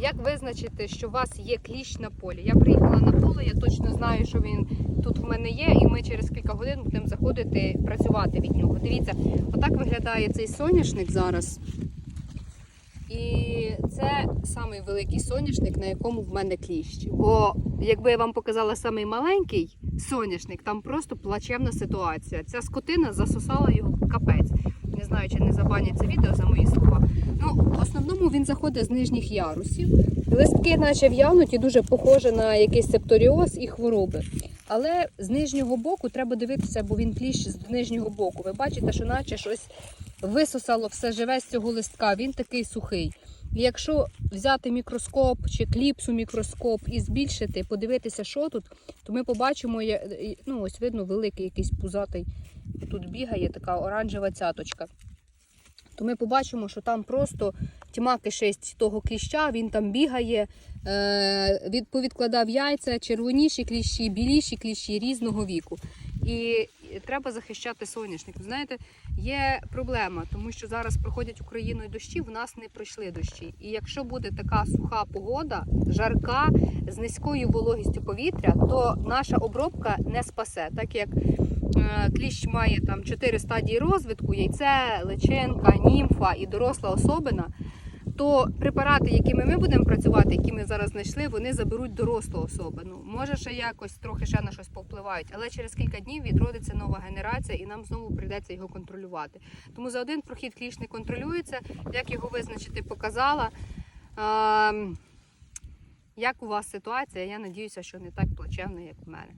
Як визначити, що у вас є кліщ на полі? Я приїхала на поле, я точно знаю, що він тут в мене є, і ми через кілька годин будемо заходити працювати від нього. Дивіться, отак виглядає цей соняшник зараз. І це самий великий соняшник, на якому в мене кліщ. Бо якби я вам показала самий маленький соняшник, там просто плачевна ситуація. Ця скотина засосала його капець. Не знаю, чи не забанять це відео за мої слова. Ну, в він заходить з нижніх ярусів. Листки, наче в'януті, дуже похоже на якийсь септоріоз і хвороби. Але з нижнього боку треба дивитися, бо він кліщ з нижнього боку. Ви бачите, що наче щось висосало все живе з цього листка, він такий сухий. І якщо взяти мікроскоп чи кліпсу мікроскоп і збільшити, подивитися, що тут, то ми побачимо, ну ось видно, великий якийсь пузатий тут бігає, така оранжева цяточка. То ми побачимо, що там просто тьма кишесть того кліща, він там бігає, е, повідкладав яйця, червоніші кліщі, біліші кліщі різного віку. І треба захищати соняшник. Знаєте, є проблема, тому що зараз проходять Україною дощі, в нас не пройшли дощі. І якщо буде така суха погода, жарка з низькою вологістю повітря, то наша обробка не спасе, так як кліщ має там чотири стадії розвитку: яйце, личинка, німфа і доросла особина. То препарати, якими ми будемо працювати, які ми зараз знайшли, вони заберуть дорослу особину. Може, ще якось трохи ще на щось повпливають, але через кілька днів відродиться нова генерація, і нам знову прийдеться його контролювати. Тому за один прохід кліщ не контролюється. Як його визначити, показала. Ем, як у вас ситуація? Я надіюся, що не так плачевно, як у мене.